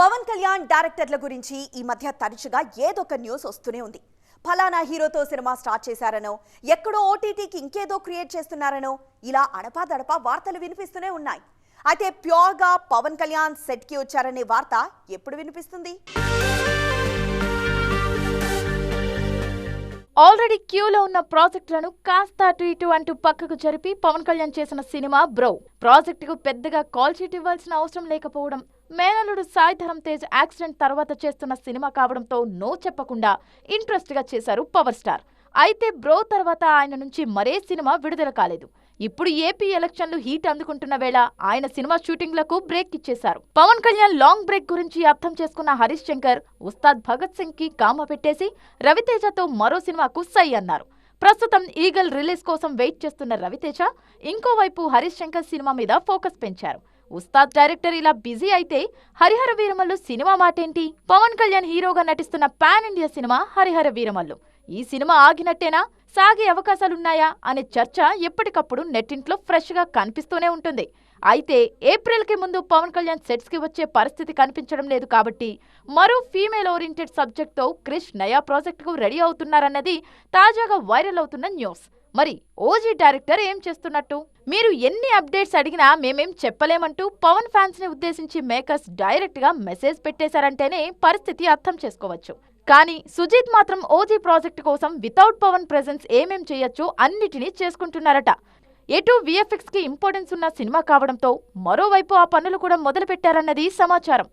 పవన్ కళ్యాణ్ డైరెక్టర్ల గురించి ఈ మధ్య తరచుగా ఏదో ఒక న్యూస్ వస్తూనే ఉంది. ఫలానా హీరోతో సినిమా స్టార్ట్ చేశారనో ఎక్కడో ఓటీటీకి ఇంకేదో క్రియేట్ చేస్తున్నారనో ఇలా అడపాదడపా వార్తలు వినిపిస్తూనే ఉన్నాయి. అయితే ప్యూర్గా పవన్ కళ్యాణ్ సెట్కి వచ్చారనే వార్త ఎప్పుడు వినిపిస్తుంది? ఆల్రెడీ క్యూలో ఉన్న ప్రాజెక్టులను కాస్త అటు ఇటు అంటూ పక్కకు జరిపి పవన్ కళ్యాణ్ చేసిన సినిమా బ్రో. ప్రాజెక్టుకు పెద్దగా కాల్ షీట్ ఇవ్వాల్సిన అవసరం లేకపోవడం మేనల్లుడు సాయి ధరమ్ తేజ్ యాక్సిడెంట్ తర్వాత చేస్తున్న సినిమా కావడంతో నో చెప్పకుండా ఇంట్రెస్ట్గా చేశారు పవర్ స్టార్. అయితే బ్రో తర్వాత ఆయన నుంచి మరే సినిమా విడుదల కాలేదు. ఇప్పుడు ఏపీ ఎలక్షన్లు హీట్ అందుకుంటున్న వేళ ఆయన సినిమా షూటింగ్లకు బ్రేక్ ఇచ్చేశారు. పవన్ కళ్యాణ్ లాంగ్ బ్రేక్ గురించి అర్థం చేసుకున్న హరీష్ శంకర్ ఉస్తాద్ భగత్ సింగ్కి కామ పెట్టేసి రవితేజతో మరో సినిమాకు సై అన్నారు. ప్రస్తుతం ఈగల్ రిలీజ్ కోసం వెయిట్ చేస్తున్న రవితేజ ఇంకోవైపు హరీష్ శంకర్ సినిమా మీద ఫోకస్ పెంచారు. ఉస్తాద్ డైరెక్టర్ ఇలా బిజీ అయితే హరిహర వీరమల్లు సినిమా మాటేంటి? పవన్ కళ్యాణ్ హీరోగా నటిస్తున్న pan India cinema Harihara Veeramallu. ఈ సినిమా ఆగినట్టేనా? సాగే అవకాశాలున్నాయా? అనే చర్చ ఎప్పటికప్పుడు నెట్టింట్లో ఫ్రెష్గా కనిపిస్తూనే ఉంటుంది. అయితే ఏప్రిల్కి ముందు పవన్ కళ్యాణ్ సెట్స్కి వచ్చే పరిస్థితి కనిపించడం లేదు కాబట్టి మరో ఫీమేల్ ఓరియంటెడ్ సబ్జెక్ట్తో క్రిష్ నయా ప్రాజెక్టుకు రెడీ అవుతున్నారన్నది తాజాగా వైరల్ అవుతున్న న్యూస్. మరి ఓజీ డైరెక్టర్ ఏం చేస్తున్నట్టు? మీరు ఎన్ని అప్డేట్స్ అడిగినా మేమేం చెప్పలేమంటూ పవన్ ఫ్యాన్స్ని ఉద్దేశించి మేకర్స్ డైరెక్ట్గా మెసేజ్ పెట్టేశారంటేనే పరిస్థితి అర్థం చేసుకోవచ్చు. కానీ సుజీత్ మాత్రం ఓజీ ప్రాజెక్ట్ కోసం వితౌట్ పవన్ ప్రెజెన్స్ ఏమేం చేయొచ్చో అన్నిటినీ చేసుకుంటున్నారట. ఎటు విఎఫ్ఎక్స్కి ఇంపార్టెన్స్ ఉన్న సినిమా కావడంతో మరోవైపు ఆ పనులు కూడా మొదలు పెట్టారన్నది సమాచారం.